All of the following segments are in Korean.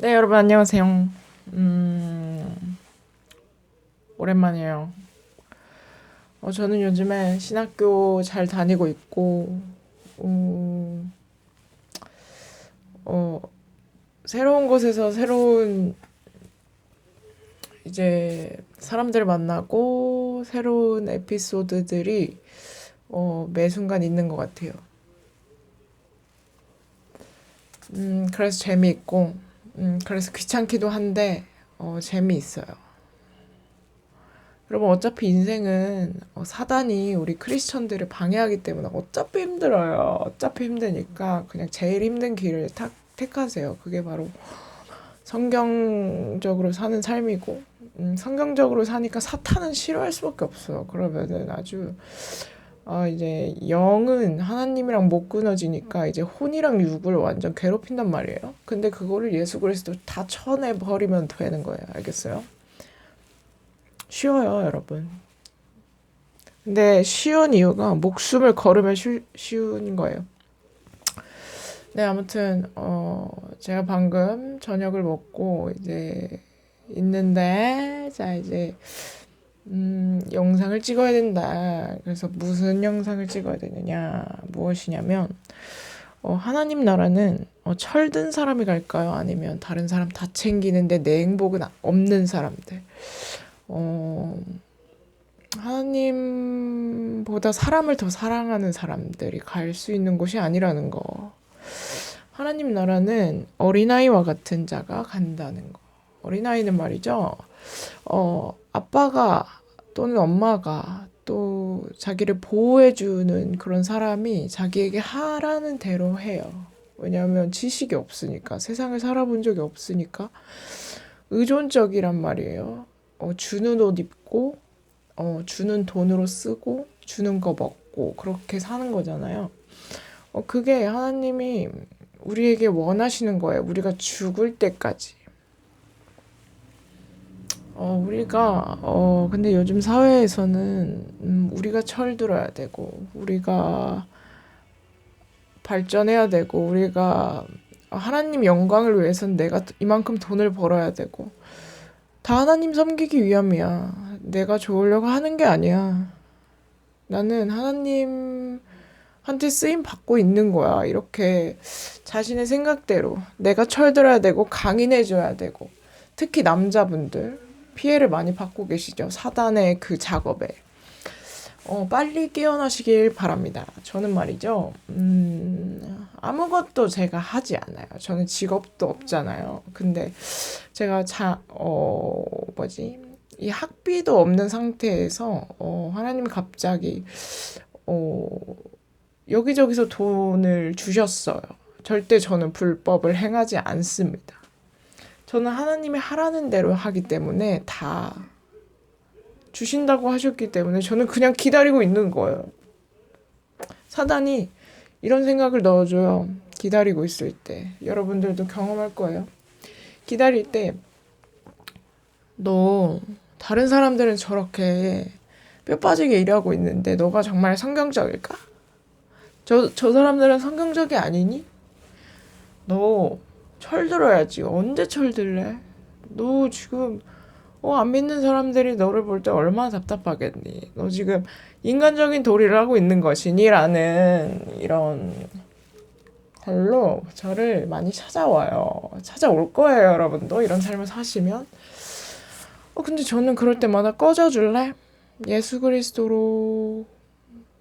네, 여러분 안녕하세요. 음, 오랜만이에요. 어, 저는 요즘에 신학교 잘 다니고 있고, 음, 어, 새로운 곳에서 새로운 이제 사람들을 만나고 새로운 에피소드들이 어, 매 순간 있는 것 같아요. 음, 그래서 재미있고, 음, 그래서 귀찮기도 한데, 어, 재미있어요. 여러분, 어차피 인생은 어, 사단이 우리 크리스천들을 방해하기 때문에 어차피 힘들어요. 어차피 힘드니까 그냥 제일 힘든 길을 탁, 택하세요. 그게 바로 성경적으로 사는 삶이고, 음, 성경적으로 사니까 사탄은 싫어할 수밖에 없어요. 그러면은 아주 아, 이제 영은 하나님이랑 못 끊어지니까 이제 혼이랑 육을 완전 괴롭힌단 말이에요. 근데 그거를 예수 그리스도 다 쳐내 버리면 되는 거예요. 알겠어요? 쉬워요, 여러분. 근데 쉬운 이유가 목숨을 걸으면 쉬, 쉬운 거예요. 네, 아무튼 어 제가 방금 저녁을 먹고 이제 있는데 자 이제 음, 영상을 찍어야 된다. 그래서 무슨 영상을 찍어야 되느냐, 무엇이냐면, 어, 하나님 나라는 어, 철든 사람이 갈까요? 아니면 다른 사람 다 챙기는데 내 행복은 없는 사람들. 어, 하나님보다 사람을 더 사랑하는 사람들이 갈 수 있는 곳이 아니라는 거. 하나님 나라는 어린아이와 같은 자가 간다는 거. 어린아이는 말이죠. 어, 아빠가 또는 엄마가 또 자기를 보호해주는 그런 사람이 자기에게 하라는 대로 해요. 왜냐하면 지식이 없으니까, 세상을 살아본 적이 없으니까, 의존적이란 말이에요. 어, 주는 옷 입고, 어, 주는 돈으로 쓰고, 주는 거 먹고, 그렇게 사는 거잖아요. 어, 그게 하나님이 우리에게 원하시는 거예요. 우리가 죽을 때까지. 어, 우리가, 어, 근데 요즘 사회에서는, 음, 우리가 철들어야 되고, 우리가 발전해야 되고, 우리가 하나님 영광을 위해서는 내가 이만큼 돈을 벌어야 되고, 다 하나님 섬기기 위함이야. 내가 좋으려고 하는 게 아니야. 나는 하나님한테 쓰임 받고 있는 거야. 이렇게 자신의 생각대로 내가 철들어야 되고 강인해져야 되고 특히 남자분들 피해를 많이 받고 계시죠. 사단의 그 작업에. 어, 빨리 깨어나시길 바랍니다. 저는 말이죠. 음, 아무것도 제가 하지 않아요. 저는 직업도 없잖아요. 근데 제가 자, 어, 뭐지? 이 학비도 없는 상태에서, 어, 하나님이 갑자기, 어, 여기저기서 돈을 주셨어요. 절대 저는 불법을 행하지 않습니다. 저는 하나님이 하라는 대로 하기 때문에 다 주신다고 하셨기 때문에 저는 그냥 기다리고 있는 거예요. 사단이 이런 생각을 넣어줘요. 기다리고 있을 때. 여러분들도 경험할 거예요. 기다릴 때, 너, 다른 사람들은 저렇게 뼈 빠지게 일하고 있는데, 너가 정말 성경적일까? 저, 저 사람들은 성경적이 아니니? 너, 철들어야지. 언제 철들래? 너 지금 어, 안 믿는 사람들이 너를 볼 때 얼마나 답답하겠니? 너 지금 인간적인 도리를 하고 있는 것이니? 라는 이런 걸로 저를 많이 찾아와요. 찾아올 거예요, 여러분도. 이런 삶을 사시면. 어, 근데 저는 그럴 때마다 꺼져줄래? 예수 그리스도로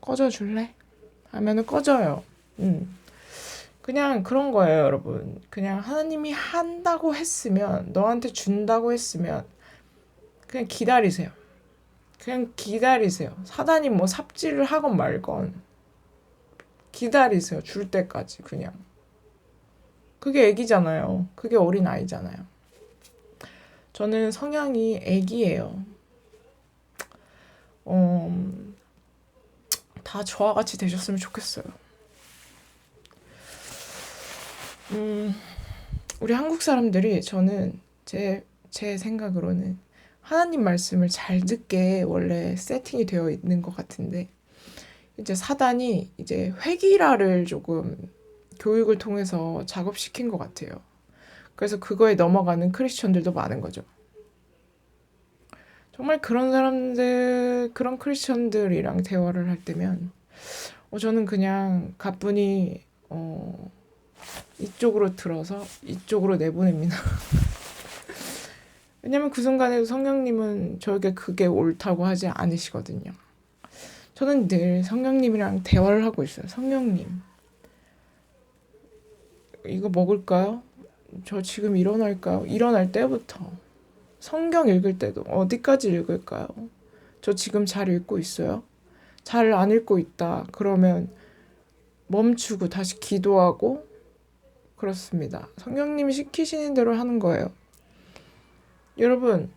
꺼져줄래? 하면은 꺼져요. 음. 그냥 그런 거예요, 여러분. 그냥 하나님이 한다고 했으면, 너한테 준다고 했으면, 그냥 기다리세요. 그냥 기다리세요. 사단이 뭐 삽질을 하건 말건. 기다리세요. 줄 때까지, 그냥. 그게 애기잖아요. 그게 어린 아이잖아요. 저는 성향이 애기예요. 어, 다 저와 같이 되셨으면 좋겠어요. 음, 우리 한국 사람들이 저는 제, 제 생각으로는 하나님 말씀을 잘 듣게 원래 세팅이 되어 있는 것 같은데, 이제 사단이 이제 회기라를 조금 교육을 통해서 작업시킨 것 같아요. 그래서 그거에 넘어가는 크리스천들도 많은 거죠. 정말 그런 사람들, 그런 크리스천들이랑 대화를 할 때면, 어, 저는 그냥 가뿐히, 어, 이쪽으로 들어서 이쪽으로 내보냅니다. 왜냐면 그 순간에도 성령님은 저에게 그게 옳다고 하지 않으시거든요. 저는 늘 성령님이랑 대화를 하고 있어요. 성령님. 이거 먹을까요? 저 지금 일어날까요? 일어날 때부터. 성경 읽을 때도 어디까지 읽을까요? 저 지금 잘 읽고 있어요? 잘 안 읽고 있다. 그러면 멈추고 다시 기도하고 그렇습니다. 성령님이 시키시는 대로 하는 거예요. 여러분,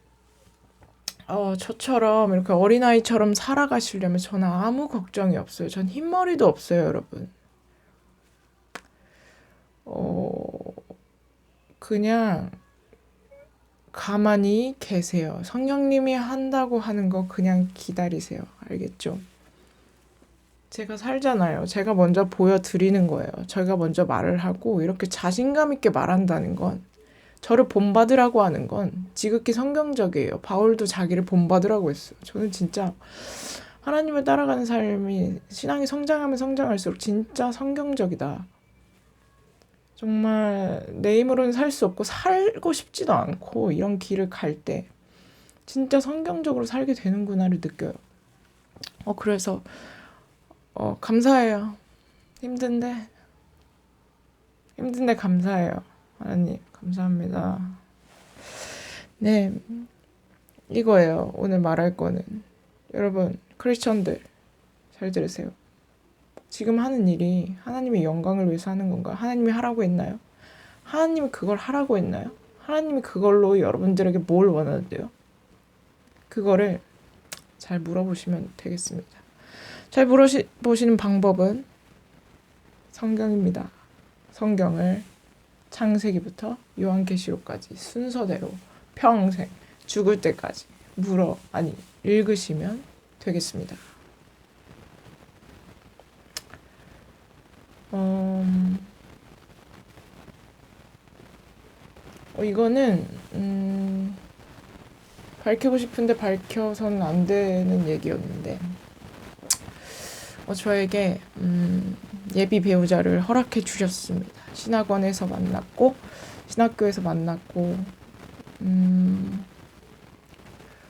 어, 저처럼 이렇게 어린아이처럼 살아가시려면 저는 아무 걱정이 없어요. 전 흰머리도 없어요, 여러분. 어, 그냥 가만히 계세요. 성령님이 한다고 하는 거 그냥 기다리세요. 알겠죠? 제가 살잖아요. 제가 먼저 보여드리는 거예요. 제가 먼저 말을 하고 이렇게 자신감 있게 말한다는 건 저를 본받으라고 하는 건 지극히 성경적이에요. 바울도 자기를 본받으라고 했어요. 저는 진짜 하나님을 따라가는 삶이 신앙이 성장하면 성장할수록 진짜 성경적이다. 정말 내 힘으로는 살 수 없고 살고 싶지도 않고 이런 길을 갈 때 진짜 성경적으로 살게 되는구나를 느껴요. 어 그래서 어 감사해요. 힘든데 힘든데 감사해요. 하나님 감사합니다. 네 이거예요. 오늘 말할 거는 여러분 크리스천들 잘 들으세요. 지금 하는 일이 하나님의 영광을 위해서 하는 건가? 하나님이 하라고 했나요? 하나님이 그걸 하라고 했나요? 하나님이 그걸로 여러분들에게 뭘 원하는데요? 그거를 잘 물어보시면 되겠습니다. 잘 물어보시는 방법은 성경입니다. 성경을 창세기부터 요한계시록까지 순서대로 평생 죽을 때까지 물어 아니 읽으시면 되겠습니다. 어, 어, 이거는 음, 밝히고 싶은데 밝혀서는 안 되는 얘기였는데 어, 저에게 음, 예비 배우자를 허락해 주셨습니다. 신학원에서 만났고 신학교에서 만났고 음,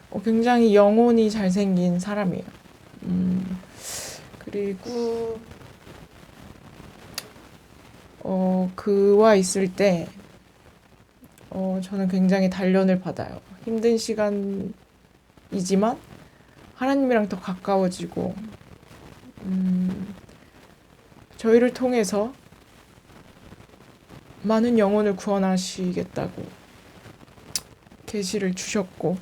어, 굉장히 영혼이 잘생긴 사람이에요. 음, 그리고 어, 그와 있을 때, 어, 저는 굉장히 단련을 받아요. 힘든 시간이지만, 하나님이랑 더 가까워지고, 음, 저희를 통해서 많은 영혼을 구원하시겠다고 계시를 주셨고,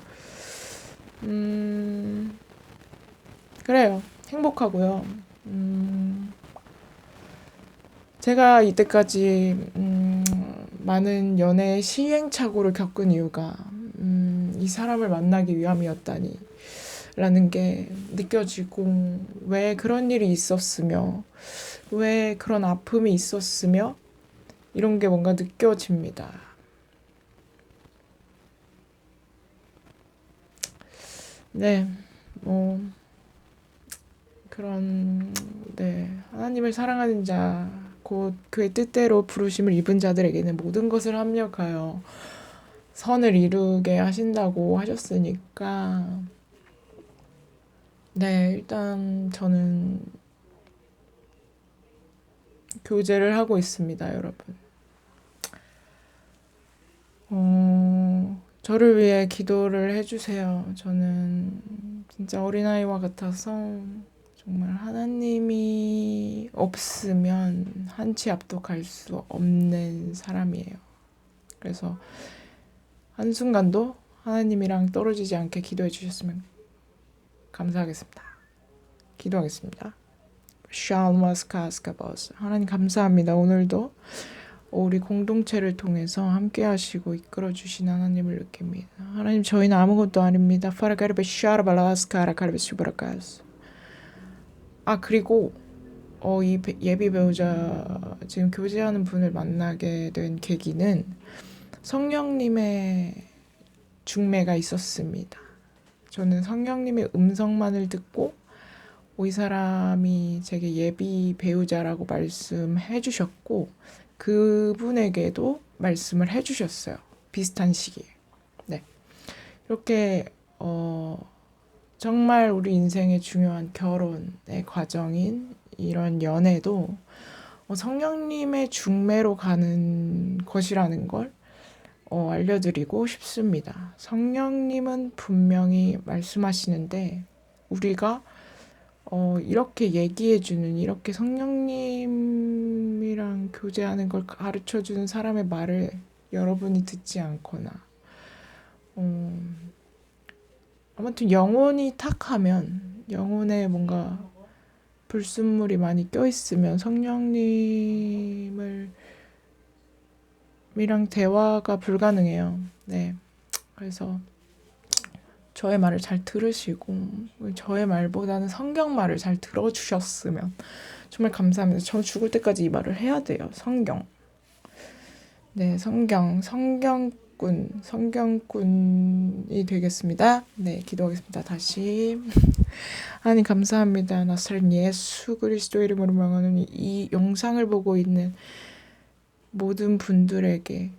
음, 그래요. 행복하고요. 음, 제가 이때까지 음, 많은 연애 시행착오를 겪은 이유가 음, 이 사람을 만나기 위함이었다니 라는 게 느껴지고 왜 그런 일이 있었으며 왜 그런 아픔이 있었으며 이런 게 뭔가 느껴집니다. 네, 뭐 그런 네 하나님을 사랑하는 자. 곧 그의 뜻대로 부르심을 입은 자들에게는 모든 것을 합력하여 선을 이루게 하신다고 하셨으니까 네, 일단 저는 교제를 하고 있습니다, 여러분. 어, 저를 위해 기도를 해주세요. 저는 진짜 어린아이와 같아서 정말 하나님이 없으면 한 치 앞도 갈 수 없는 사람이에요. 그래서 한순간도 하나님이랑 떨어지지 않게 기도해 주셨으면 감사하겠습니다. 기도하겠습니다. 샬마스카스카버스 하나님 감사합니다. 오늘도 우리 공동체를 통해서 함께 하시고 이끌어 주신 하나님을 느낍니다. 하나님 저희는 아무것도 아닙니다. 파라카르베 샤르발라스카라 카르베 슈브라카스 아 그리고 어, 이 예비 배우자 지금 교제하는 분을 만나게 된 계기는 성령님의 중매가 있었습니다. 저는 성령님의 음성만을 듣고 오, 이 사람이 제게 예비 배우자라고 말씀해 주셨고 그분에게도 말씀을 해 주셨어요. 비슷한 시기에. 네. 이렇게 어 정말 우리 인생의 중요한 결혼의 과정인 이런 연애도 어, 성령님의 중매로 가는 것이라는 걸 어, 알려드리고 싶습니다. 성령님은 분명히 말씀하시는데 우리가 어, 이렇게 얘기해주는 이렇게 성령님이랑 교제하는 걸 가르쳐주는 사람의 말을 여러분이 듣지 않거나 어, 아무튼 영혼이 탁하면 영혼에 뭔가 불순물이 많이 껴있으면 성령님 을 이랑 대화가 불가능해요. 네. 그래서 저의 말을 잘 들으시고 저의 말보다는 성경 말을 잘 들어주셨으면 정말 감사합니다. 저 죽을 때까지 이 말을 해야 돼요. 성경. 네, 성경, 성경꾼, 성경꾼이 되겠습니다. 네, 기도하겠습니다. 다시. 하나님 감사합니다. 나사렛 예수 그리스도 이름으로 명하노니 이 영상을 보고 있는 모든 분들에게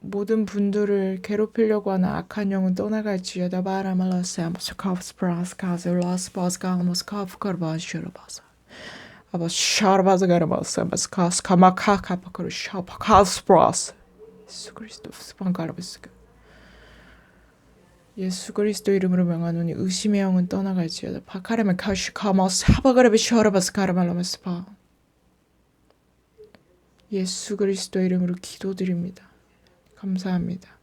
모든 분들을 괴롭히려고 하는 악한 영은 떠나갈지어다 바라말라세 모스카프스프라스카세 라스파스가모스 카프 카르바시르바사 아바 샤르바자가르바사 마스카스 카마카 카파카르 샤파 카스프라스. 예수 그리스도 스판 가르바스가 예수 그리스도 이름으로 명하노니 의심의 영은 떠나갈지어다. 바카레메 카시카마스 하바가르베 샤르바스카르발라마스파 예수 그리스도 이름으로 기도드립니다. 감사합니다.